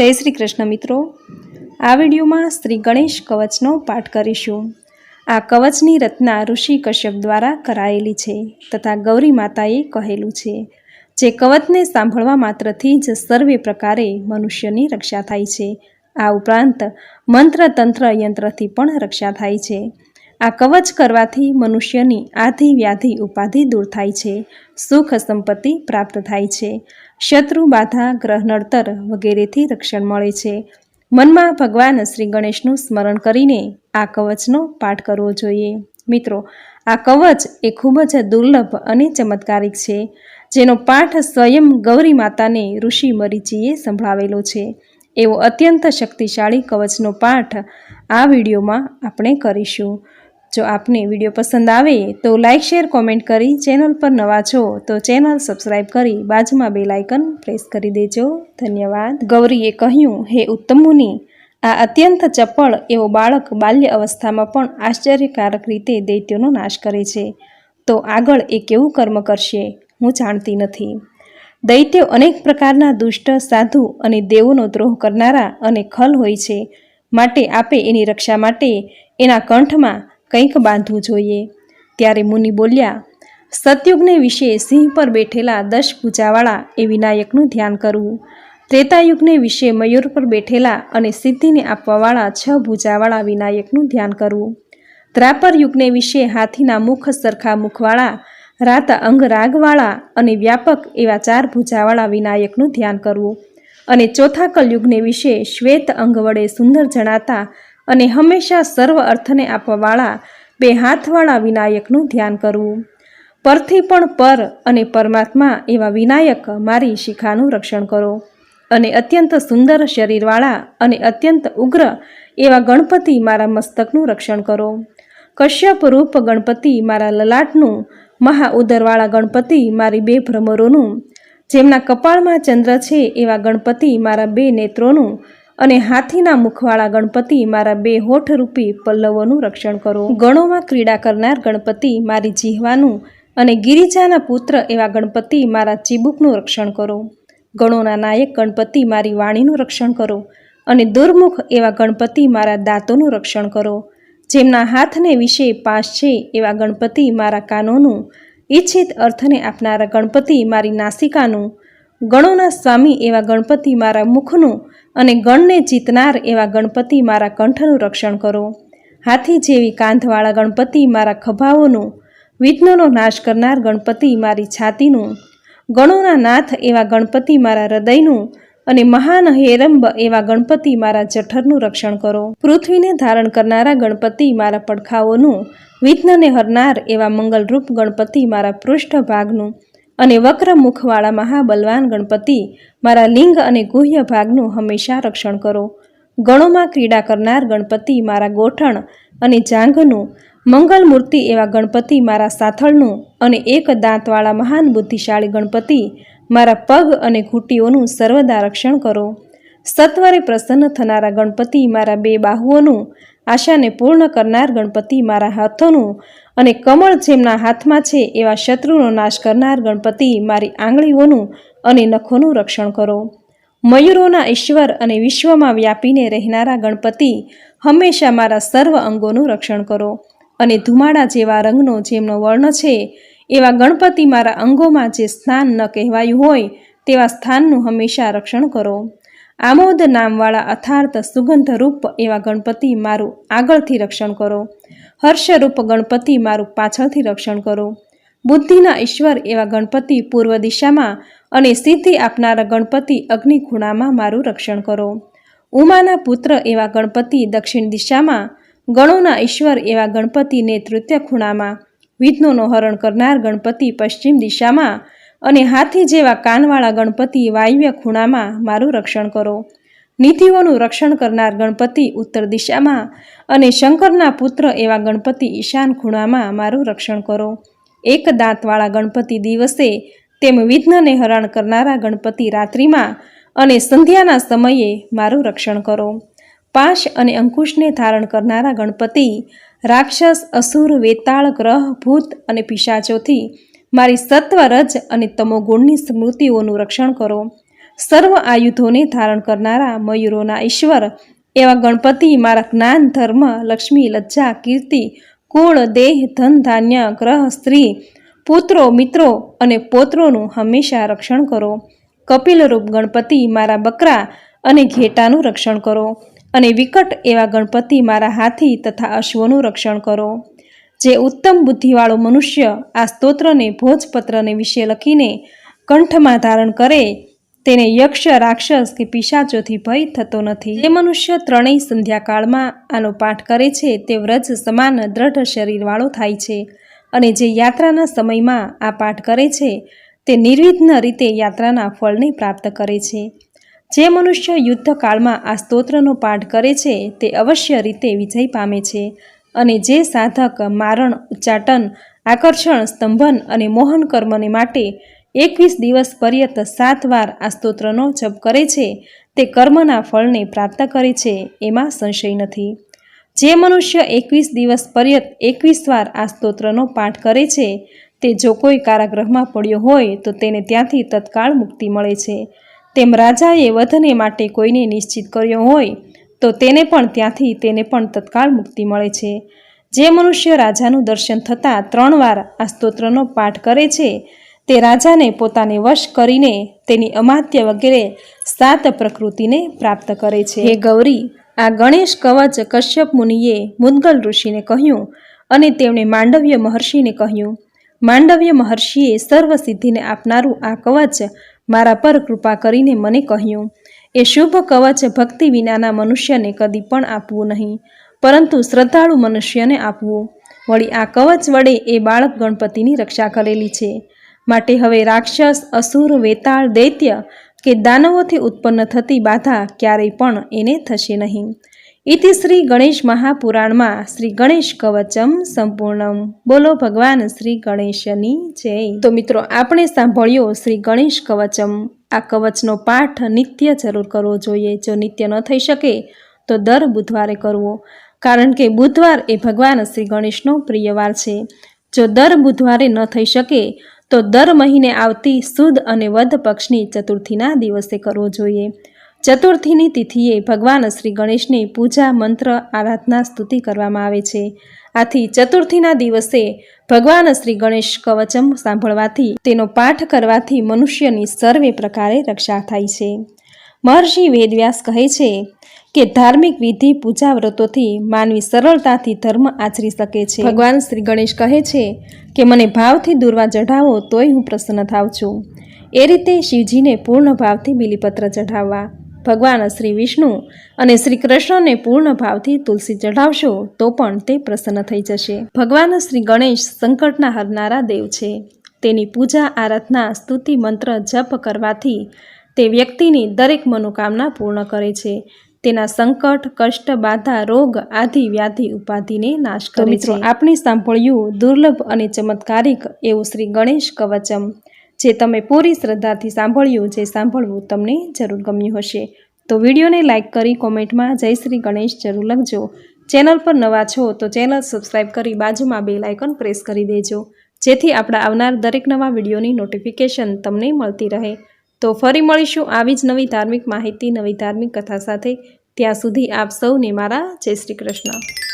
જય શ્રી કૃષ્ણ મિત્રો. આ વિડીયોમાં શ્રી ગણેશ કવચનો પાઠ કરીશું. આ કવચની રચના ઋષિ કશ્યપ દ્વારા કરાયેલી છે તથા ગૌરી માતાએ કહેલું છે. જે કવચને સાંભળવા માત્રથી જ સર્વે પ્રકારે મનુષ્યની રક્ષા થાય છે. આ ઉપરાંત મંત્ર તંત્ર યંત્રથી પણ રક્ષા થાય છે. આ કવચ કરવાથી મનુષ્યની આધિ વ્યાધિ ઉપાધિ દૂર થાય છે. સુખ સંપત્તિ પ્રાપ્ત થાય છે. શત્રુ બાધા, ગ્રહ નડતર વગેરેથી રક્ષણ મળે છે. મનમાં ભગવાન શ્રી ગણેશનું સ્મરણ કરીને આ કવચનો પાઠ કરવો જોઈએ. મિત્રો, આ કવચ એ ખૂબ જ દુર્લભ અને ચમત્કારિક છે. જેનો પાઠ સ્વયં ગૌરી માતાને ઋષિ મરીચીએ સંભળાવેલો છે. એવો અત્યંત શક્તિશાળી કવચનો પાઠ આ વિડીયોમાં આપણે કરીશું. જો આપને વીડિયો પસંદ આવે તો લાઇક શેર, કોમેન્ટ કરી ચેનલ પર નવા છો તો ચેનલ સબસ્ક્રાઇબ કરી બાજુમાં બે લાઇકન પ્રેસ કરી દેજો. ધન્યવાદ. ગૌરીએ કહ્યું, હે ઉત્તમ મુનિ, આ અત્યંત ચપળ એવો બાળક બાલ્ય અવસ્થામાં પણ આશ્ચર્યકારક રીતે દૈત્યોનો નાશ કરે છે. તો આગળ એ કેવું કર્મ કરશે? હું જાણતી નથી. દૈત્યો અનેક પ્રકારના દુષ્ટ, સાધુ અને દેવોનો દ્રોહ કરનારા અને ખલ હોય છે. માટે આપે એની રક્ષા માટે એના કંઠમાં કંઈક બાંધવું જોઈએ. ત્યારે મુનિ બોલ્યા, સતયુગને વિશે સિંહ પર બેઠેલા દશ પૂજાવાળા એ વિનાયકનું ધ્યાન કરવું. ત્રેતાયુગને વિશે મયુર પર બેઠેલા અને સિદ્ધિને આપવાવાળા છ ભૂજાવાળા વિનાયકનું ધ્યાન કરવું. ત્રાપર યુગને વિશે હાથીના મુખ સરખા મુખવાળા, રાત અંગ રાગવાળા અને વ્યાપક એવા ચાર ભૂજાવાળા વિનાયકનું ધ્યાન કરવું. અને ચોથા કલયુગને વિશે શ્વેત અંગ વડે સુંદર જણાતા અને હંમેશા સર્વ અર્થને આપવાવાળા, બે હાથવાળા વિનાયકનું ધ્યાન કરવું. પરથી પણ પર અને પરમાત્મા એવા વિનાયક મારી શિખાનું રક્ષણ કરો. અને અત્યંત સુંદર શરીરવાળા અને અત્યંત ઉગ્ર એવા ગણપતિ મારા મસ્તકનું રક્ષણ કરો. કશ્યપ રૂપ ગણપતિ મારા લલાટનું મહાઉદરવાળા ગણપતિ મારી બે ભ્રમરોનું, જેમના કપાળમાં ચંદ્ર છે એવા ગણપતિ મારા બે નેત્રોનું અને હાથીના મુખવાળા ગણપતિ મારા બે હોઠ રૂપી પલ્લવોનું રક્ષણ કરો. ગણોમાં ક્રીડા કરનાર ગણપતિ મારી જીહવાનું અને ગિરિજાના પુત્ર એવા ગણપતિ મારા ચીબુકનું રક્ષણ કરો. ગણોના નાયક ગણપતિ મારી વાણીનું રક્ષણ કરો અને દુર્મુખ એવા ગણપતિ મારા દાંતોનું રક્ષણ કરો. જેમના હાથને વિશે પાસ છે એવા ગણપતિ મારા કાનોનું, ઈચ્છિત અર્થને આપનારા ગણપતિ મારી નાસિકાનું, ગણોના સ્વામી એવા ગણપતિ મારા મુખનું અને ગણને જીતનાર એવા ગણપતિ મારા કંઠનું રક્ષણ કરો. હાથી જેવી કાંધવાળા ગણપતિ મારા ખભાઓનું, વિઘ્નનો નાશ કરનાર ગણપતિ મારી છાતીનું, ગણોના નાથ એવા ગણપતિ મારા હૃદયનું અને મહાન હેરંબ એવા ગણપતિ મારા જઠરનું રક્ષણ કરો. પૃથ્વીને ધારણ કરનારા ગણપતિ મારા પડખાઓનું, વિઘ્નને હરનાર એવા મંગલરૂપ ગણપતિ મારા પૃષ્ઠ ભાગનું અને વક્ર મુખવાળા મહાબલવાન ગણપતિ, મારા લિંગ અને ગુહ્ય ભાગનું હંમેશા રક્ષણ કરો. ગણોમાં ક્રીડા કરનાર ગણપતિ મારા ગોઠણ અને જાંઘનું મંગલ મૂર્તિ એવા ગણપતિ મારા સાથળનું અને એક દાંતવાળા મહાન બુદ્ધિશાળી ગણપતિ મારા પગ અને ઘૂંટીઓનું સર્વદા રક્ષણ કરો. સત્વરે પ્રસન્ન થનારા ગણપતિ મારા બે બાહુઓનું, આશાને પૂર્ણ કરનાર ગણપતિ મારા હાથોનું અને કમળ જેમના હાથમાં છે એવા શત્રુનો નાશ કરનાર ગણપતિ મારી આંગળીઓનું અને નખોનું રક્ષણ કરો. મયુરોના ઈશ્વર અને વિશ્વમાં વ્યાપીને રહેનારા ગણપતિ હંમેશા મારા સર્વ અંગોનું રક્ષણ કરો અને ધુમાડા જેવા રંગનો જેમનો વર્ણ છે એવા ગણપતિ મારા અંગોમાં જે સ્થાન ન કહેવાયું હોય તેવા સ્થાનનું હંમેશા રક્ષણ કરો. આમોદ નામવાળા અથાર્થ સુગંધરૂપ એવા ગણપતિ મારું આગળથી રક્ષણ કરો. હર્ષરૂપ ગણપતિ મારું પાછળથી રક્ષણ કરો. બુદ્ધિના ઈશ્વર એવા ગણપતિ પૂર્વ દિશામાં અને સિદ્ધિ આપનારા ગણપતિ અગ્નિ ખૂણામાં મારું રક્ષણ કરો. ઉમાના પુત્ર એવા ગણપતિ દક્ષિણ દિશામાં, ગણોના ઈશ્વર એવા ગણપતિ નેતૃત્વ ખૂણામાં વિઘ્નોનું હરણ કરનાર ગણપતિ પશ્ચિમ દિશામાં અને હાથી જેવા કાનવાળા ગણપતિ વાયવ્ય ખૂણામાં મારું રક્ષણ કરો. નિધિઓનું રક્ષણ કરનાર ગણપતિ ઉત્તર દિશામાં અને શંકરના પુત્ર એવા ગણપતિ ઈશાન ખૂણામાં મારું રક્ષણ કરો. એક દાંતવાળા ગણપતિ દિવસે તેમ વિઘ્નને હરણ કરનારા ગણપતિ રાત્રિમાં અને સંધ્યાના સમયે મારું રક્ષણ કરો. પાશ અને અંકુશને ધારણ કરનારા ગણપતિ રાક્ષસ, અસુર, વેતાળ, ગ્રહ, ભૂત અને પિશાચોથી મારી સત્વ રજ અને તમોગુણની સ્મૃતિઓનું રક્ષણ કરો. સર્વ આયુધોને ધારણ કરનારા મયુરોના ઈશ્વર, એવા ગણપતિ, મારા જ્ઞાન, ધર્મ, લક્ષ્મી, લજ્જા, કીર્તિ, કુળ, દેહ, ધન, ધાન્ય, ગ્રહ, સ્ત્રી, પુત્રો, મિત્રો અને પોત્રોનું હંમેશા રક્ષણ કરો. કપિલરૂપ ગણપતિ, મારા બકરા અને ઘેટાનું રક્ષણ કરો અને વિકટ એવા ગણપતિ મારા હાથી તથા અશ્વનું રક્ષણ કરો. જે ઉત્તમ બુદ્ધિવાળો મનુષ્ય આ સ્તોત્રને, ભોજપત્રને વિશે લખીને કંઠમાં ધારણ કરે, તેને યક્ષ, રાક્ષસ કે પિશાચોથી ભય થતો નથી. જે મનુષ્ય ત્રણેય સંધ્યાકાળમાં આનો પાઠ કરે છે, તે વ્રજ સમાન દ્રઢ શરીરવાળો થાય છે અને જે યાત્રાના સમયમાં આ પાઠ કરે છે, તે નિર્વિઘ્ન રીતે યાત્રાના ફળને પ્રાપ્ત કરે છે. જે મનુષ્ય યુદ્ધકાળમાં આ સ્તોત્રનો પાઠ કરે છે, તે અવશ્ય રીતે વિજય પામે છે. અને જે સાધક મારણ, ઉચ્ચાટન, આકર્ષણ, સ્તંભન અને મોહન કર્મને માટે એકવીસ દિવસ પર્યત સાત વાર આ સ્તોત્રનો જપ કરે છે, તે કર્મના ફળને પ્રાપ્ત કરે છે, એમાં સંશય નથી. જે મનુષ્ય એકવીસ દિવસ પર્યત એકવીસ વાર આ સ્તોત્રનો પાઠ કરે છે, તે જો કોઈ કારાગૃહમાં પડ્યો હોય, તો તેને ત્યાંથી તત્કાળ મુક્તિ મળે છે. તેમ રાજાએ વધને માટે કોઈને નિશ્ચિત કર્યો હોય તો તેને પણ ત્યાંથી તેને પણ તત્કાળ મુક્તિ મળે છે. જે મનુષ્ય રાજાનું દર્શન થતાં ત્રણ વાર આ સ્તોત્રનો પાઠ કરે છે, તે રાજાને પોતાને વશ કરીને તેની અમાત્ય વગેરે સાત પ્રકૃતિને પ્રાપ્ત કરે છે. હે ગૌરી, આ ગણેશ કવચ કશ્યપ મુનિએ મુદગલ ઋષિને કહ્યું અને તેમણે માંડવ્ય મહર્ષિને કહ્યું, માંડવ્ય મહર્ષિએ સર્વ સિદ્ધિને આપનારું આ કવચ મારા પર કૃપા કરીને મને કહ્યું. એ શુભ કવચ ભક્તિ વિનાના મનુષ્યને કદી પણ આપવું નહીં, પરંતુ શ્રદ્ધાળુ મનુષ્યને આપવું. વળી આ કવચ વડે એ બાળક ગણપતિની રક્ષા કરેલી છે. માટે હવે રાક્ષસ, અસુર, વેતાળ, દૈત્ય કે દાનવોથી ઉત્પન્ન થતી બાધા ક્યારેય પણ એને થશે નહીં. ઇતિ શ્રી ગણેશ મહાપુરાણમાં શ્રી ગણેશ કવચમ સંપૂર્ણમ. બોલો ભગવાન શ્રી ગણેશની જય. તો મિત્રો, આપણે સાંભળ્યો શ્રી ગણેશ કવચમ. આ કવચનો પાઠ નિત્ય જરૂર કરવો જોઈએ. જો નિત્ય ન થઈ શકે, તો દર બુધવારે કરવો. કારણ કે બુધવાર એ ભગવાન શ્રી ગણેશનો પ્રિય વાર છે. જો દર બુધવારે ન થઈ શકે, તો દર મહિને આવતી સુદ અને વધ પક્ષની ચતુર્થીના દિવસે કરવો જોઈએ. ચતુર્થીની તિથિએ ભગવાન શ્રી ગણેશની પૂજા, મંત્ર, આરાધના, સ્તુતિ કરવામાં આવે છે. આથી ચતુર્થીના દિવસે ભગવાન શ્રી ગણેશ કવચમ સાંભળવાથી, તેનો પાઠ કરવાથી મનુષ્યની સર્વે પ્રકારે રક્ષા થાય છે. મહર્ષિ વેદવ્યાસ કહે છે કે, ધાર્મિક વિધિ પૂજા વ્રતોથી માનવી સરળતાથી ધર્મ આચરી શકે છે. ભગવાન શ્રી ગણેશ કહે છે કે, મને ભાવથી દુર્વા ચઢાવો, તોય હું પ્રસન્ન થાવ છું. એ રીતે શિવજીને પૂર્ણ ભાવથી બિલીપત્ર ચઢાવવા. ભગવાન શ્રી વિષ્ણુ અને શ્રી કૃષ્ણને પૂર્ણ ભાવથી તુલસી ચઢાવશો તો પણ તે પ્રસન્ન થઈ જશે. ભગવાન શ્રી ગણેશ સંકટના હરનારા દેવ છે. તેની પૂજા આરાધના સ્તુતિ મંત્ર જપ કરવાથી તે વ્યક્તિની દરેક મનોકામના પૂર્ણ કરે છે. તેના સંકટ કષ્ટ બાધા રોગ આદિ વ્યાધિ ઉપાધિને નાશ કરે મિત્રો આપણે સાંભળ્યું દુર્લભ અને ચમત્કારિક એવું શ્રી ગણેશ કવચમ. જે તમે પૂરી શ્રદ્ધાથી સાંભળ્યું જે સાંભળવું તમને જરૂર ગમ્યું હશે. તો વિડીયોને લાઇક કરી કોમેન્ટમાં જય શ્રી ગણેશ જરૂર લખજો. ચેનલ પર નવા છો તો ચેનલ સબસ્ક્રાઈબ કરી બાજુમાં બે લાઇકન પ્રેસ કરી દેજો. જેથી આપણા આવનાર દરેક નવા વિડીયોની નોટિફિકેશન તમને મળતી રહે. તો ફરી મળીશું આવી જ નવી ધાર્મિક માહિતી, નવી ધાર્મિક કથા સાથે. ત્યાં સુધી આપ સૌને મારા જય શ્રી કૃષ્ણ.